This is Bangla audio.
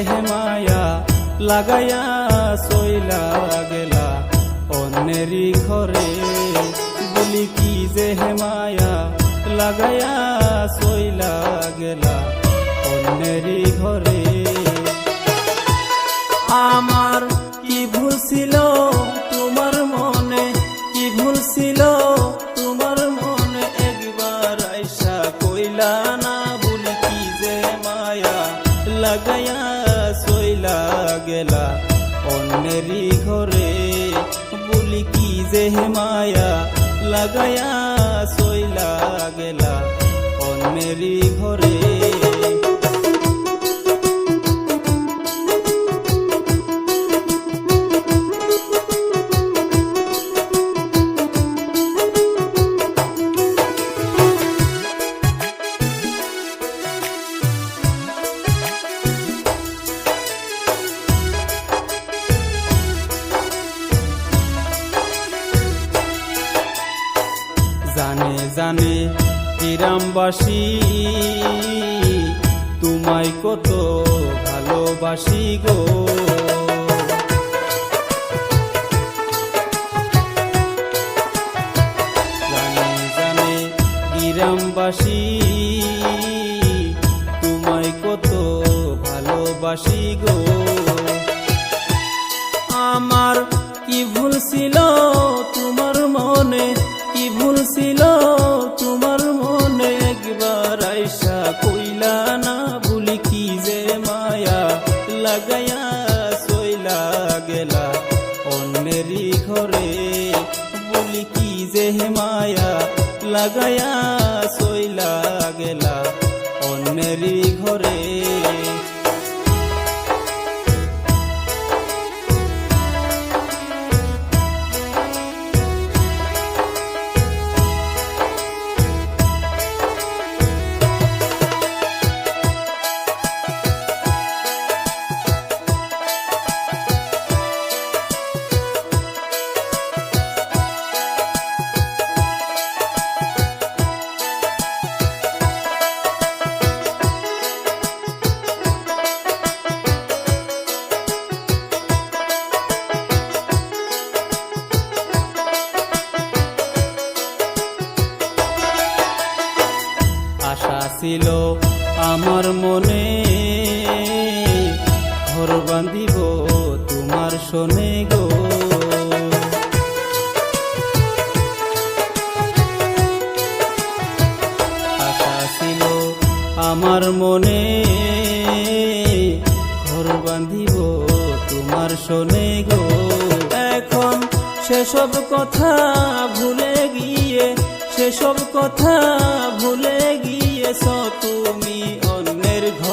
বলি কি যে হে মায়া, লাগাইয়া সইলা গেলা। অন্যেরই ঘরে বলি কি যে মায়া, লাগাইয়া সইলা গেলা। অন্যেরই ঘরে। আমার কি ভুল অন্যেরই ঘরে। বলি কি যে মায়া লাগায়া সইলা গেলা। অন্যেরই ঘরে। জানে গ্রামবাসী, তোমায় কত ভালোবাসি গো। জানে জানে গ্রামবাসী, তোমায় কত ভালোবাসি গো। আমার কি ভুল ছিল তোমার মনে? কি ভুল ছিল? তোমার মনে একবার আইসা কইলা না? ভুলি কি যে মায়া লাগাইয়া সইলা গেলা? অন্যেরই ঘরে বলি কি যে মায়া লাগাইয়া সইলা গেলা? অন্যেরই ঘরে আশা ছিল আমার মনে। ঘর বাঁধিব তোমার শোনে গো। আশা ছিল আমার মনে। ঘর বাঁধিব তোমার শোনে গো। এখন সেসব কথা ভুলে গিয়ে, সেসব কথা ভুলে গিয়েছ তুমি অন্যের ঘরে